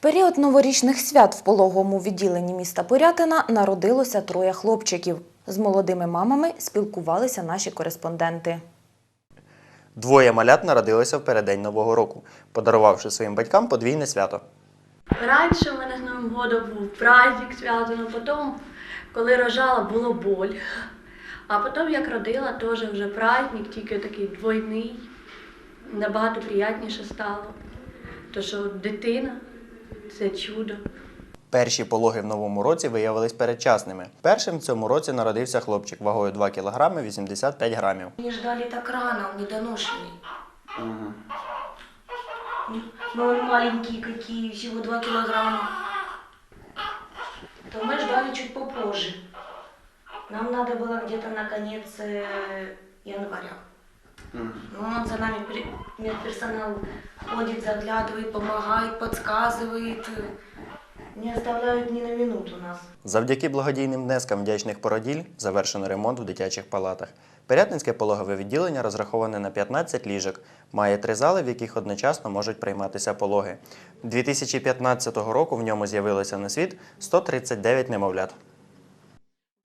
період новорічних свят в пологовому відділенні міста Порятина народилося троє хлопчиків. З молодими мамами спілкувалися наші кореспонденти. Двоє малят народилися в переддень Нового року, подарувавши своїм батькам подвійне свято. Раніше в мене з Новим годом був праздник связано, потім, коли рожала, було боль. А потім, як родила, теж вже праздник, тільки такий двойний, набагато приятніше стало. То що дитина це чудо. Перші пологи в новому році виявились передчасними. Першим в цьому році народився хлопчик вагою 2 кг 85 грамів. Не ждали так рано, он недоношенный. Но он маленькие какие, всего 2 килограмма. То мы ждали чуть попозже. Нам надо было где-то на конец э, января. Он за нами, медперсонал ходит, заглядывает, помогает, подсказывает. Не оставляют ни на минуту нас. Завдяки благодійним внескам вдячних породіль завершено ремонт в дитячих палатах. Пирятинське пологове відділення розраховане на 15 ліжок, має три зали, в яких одночасно можуть прийматися пологи. 2015 року в ньому з'явилося на світ 139 немовлят.